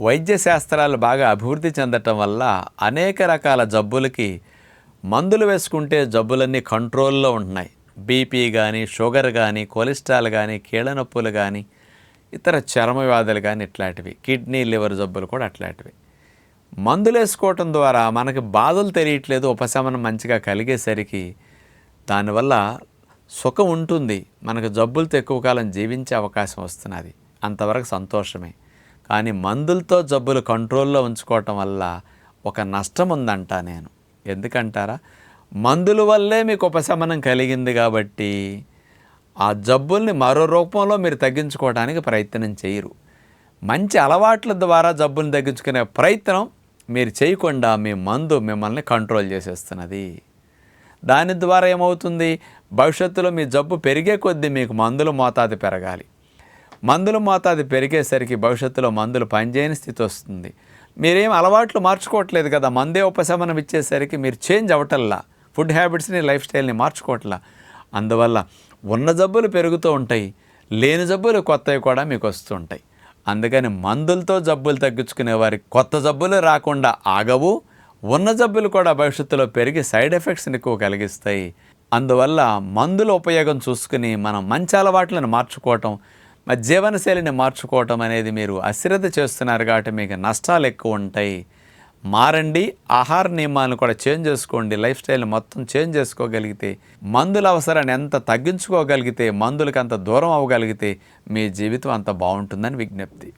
వైద్య శాస్త్రాలు బాగా అభివృద్ధి చెందటం వల్ల అనేక రకాల జబ్బులకి మందులు వేసుకుంటే జబ్బులన్నీ కంట్రోల్లో ఉంటున్నాయి. బీపీ కానీ షుగర్ కానీ కొలెస్ట్రాల్ కానీ కీళ్ళ నొప్పులు కానీ ఇతర చర్మ వ్యాధులు కానీ ఇట్లాంటివి. కిడ్నీ లివర్ జబ్బులు కూడా అట్లాంటివి. మందులు వేసుకోవటం ద్వారా మనకి బాధలు తెలియట్లేదు ఉపశమనం మంచిగా కలిగేసరికి దానివల్ల సుఖం ఉంటుంది. మనకు జబ్బులతో ఎక్కువ కాలం జీవించే అవకాశం వస్తున్నది. అంతవరకు సంతోషమే. కానీ మందులతో జబ్బులు కంట్రోల్లో ఉంచుకోవటం వల్ల ఒక నష్టం ఉందంట నేను. ఎందుకంటారా? మందుల వల్లే మీకు ఉపశమనం కలిగింది కాబట్టి ఆ జబ్బుల్ని మరో రూపంలో మీరు తగ్గించుకోవడానికి ప్రయత్నం చేయరు. మంచి అలవాట్ల ద్వారా జబ్బుని తగ్గించుకునే ప్రయత్నం మీరు చేయకుండా మీ మందు మిమ్మల్ని కంట్రోల్ చేసేస్తున్నది. దాని ద్వారా ఏమవుతుంది? భవిష్యత్తులో మీ జబ్బు పెరిగే కొద్దీ మీకు మందుల మోతాదు పెరగాలి. మందుల మోతాదు పెరిగేసరికి భవిష్యత్తులో మందులు పనిచేయని స్థితి వస్తుంది. మీరేం అలవాట్లు మార్చుకోవట్లేదు కదా మందే ఉపశమనం ఇచ్చేసరికి మీరు చేంజ్ అవ్వటల్లా ఫుడ్ హ్యాబిట్స్ని లైఫ్ స్టైల్ని మార్చుకోవట్లా. అందువల్ల ఉన్న జబ్బులు పెరుగుతూ ఉంటాయి లేని జబ్బులు కొత్తవి కూడా మీకు వస్తూ ఉంటాయి. అందుకని మందులతో జబ్బులు తగ్గించుకునే వారికి కొత్త జబ్బులు రాకుండా ఆగవు ఉన్న జబ్బులు కూడా భవిష్యత్తులో పెరిగి సైడ్ ఎఫెక్ట్స్ని ఎక్కువ కలిగిస్తాయి. అందువల్ల మందుల ఉపయోగం చూసుకుని మనం మంచి అలవాట్లను మార్చుకోవటం మరి జీవనశైలిని మార్చుకోవటం అనేది మీరు అశ్రద్ధ చేస్తున్నారు కాబట్టి మీకు నష్టాలు ఎక్కువ ఉంటాయి. మారండి ఆహార నియమాలను కూడా చేంజ్ చేసుకోండి లైఫ్ స్టైల్ మొత్తం చేంజ్ చేసుకోగలిగితే మందుల అవసరాన్ని ఎంత తగ్గించుకోగలిగితే మందులకు అంత దూరం అవ్వగలిగితే మీ జీవితం అంత బాగుంటుందని విజ్ఞప్తి.